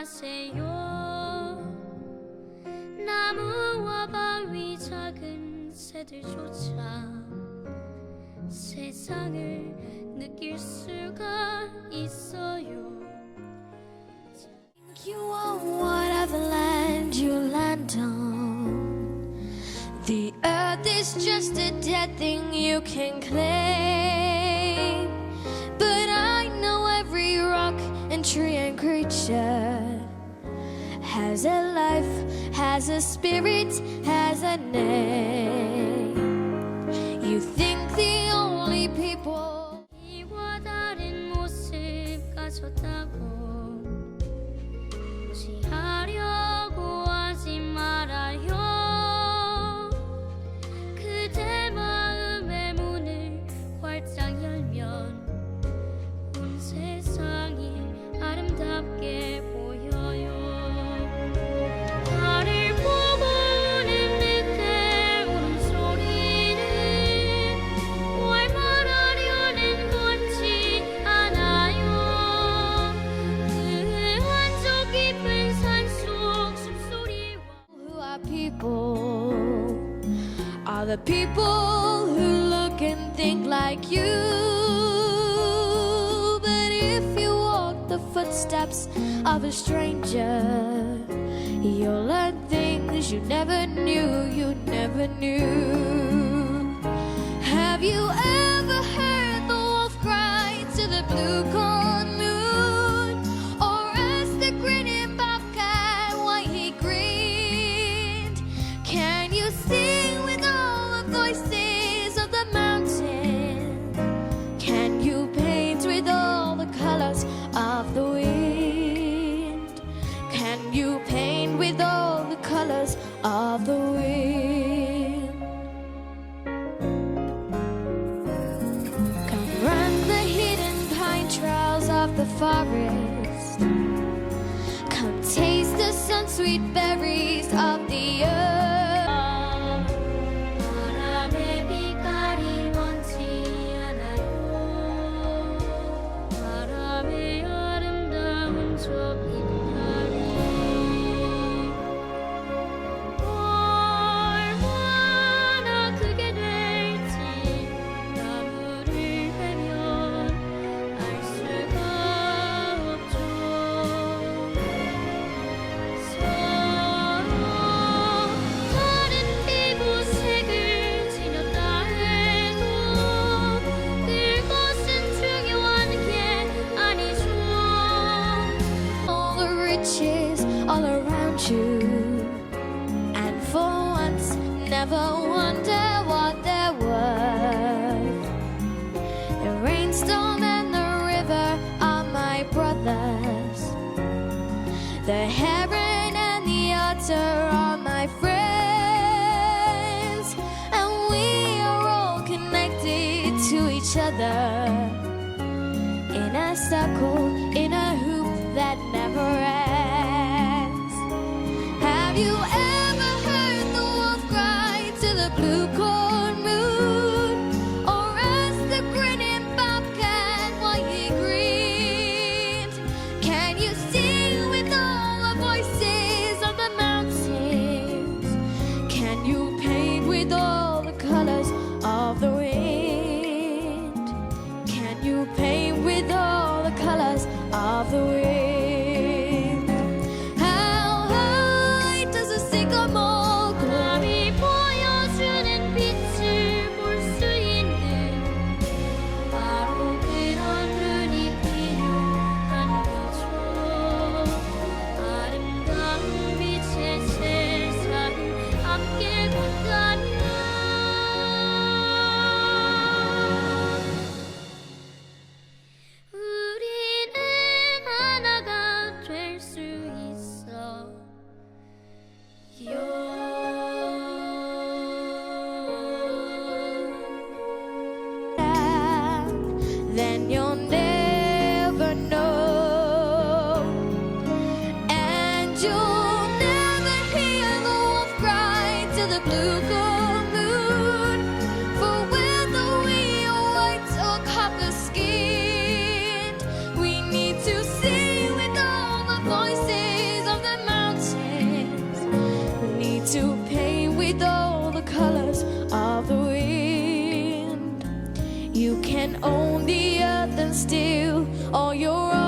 하세요. 나무와 바위 작은 새들조차 세상을 Think you are whatever land you land on. The earth is just a dead thing you can claim. But I know every rock and tree and creature has a life, has a spirit, has a name. You think the only people. the people who look and think like you. But if you walk the footsteps of a stranger, you'll learn things you never knew, you never knew. the forest. Come taste the sun, sweet berries of the earth. never wonder what they're worth. The rainstorm and the river are my brothers. The heron and the otter are my friends. And we are all connected to each other in a circle. on the earth and still all your